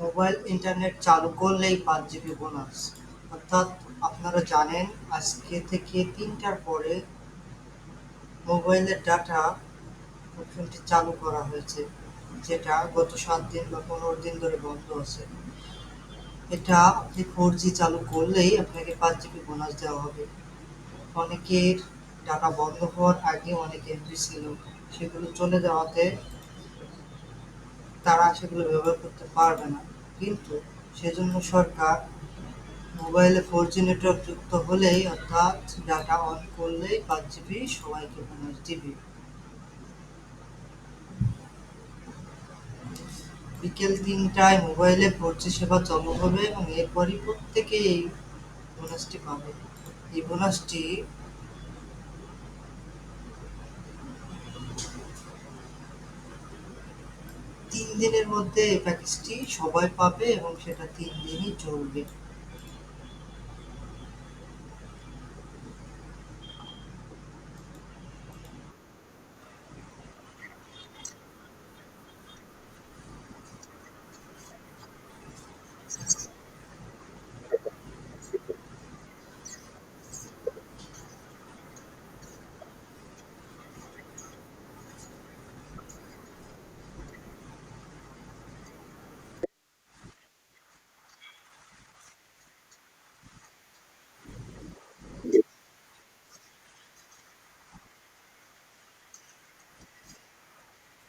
Mobile internet চালু করলেই পাঁচ জিবি বোনাস। অর্থাৎ আপনারা জানেন, আজকে থেকে তিনটার পরে মোবাইলের ডাটা অপশনটি চালু করা হয়েছে, যেটা গত সাত দিন বা পনেরো দিন ধরে বন্ধ আছে। এটা আপনি ফোর জি চালু করলেই আপনাকে পাঁচ জিবি বোনাস দেওয়া হবে। অনেকের ডাটা বন্ধ হওয়ার আগে অনেক এমবি ছিল, সেগুলো চলে যাওয়াতে তারা সেগুলো ব্যবহার করতে পারবে না। কিন্তু সেজন্য সরকার মোবাইলে ফোর জি নেটওয়ার্ক যুক্ত হলেই অর্থাৎ ডাটা অন করলেই পাঁচ জিবি সবাইকে বোনাস দিবে বিকেল তিনটায় মোবাইলে ফোর জি সেবা চালু হবে এবং এরপরই প্রত্যেকে এই বোনাসটি পাবে। এই বোনাসটি তিন দিনের মধ্যে এই প্যাকেজটি সবাই পাবে এবং সেটা তিন দিনই চলবে।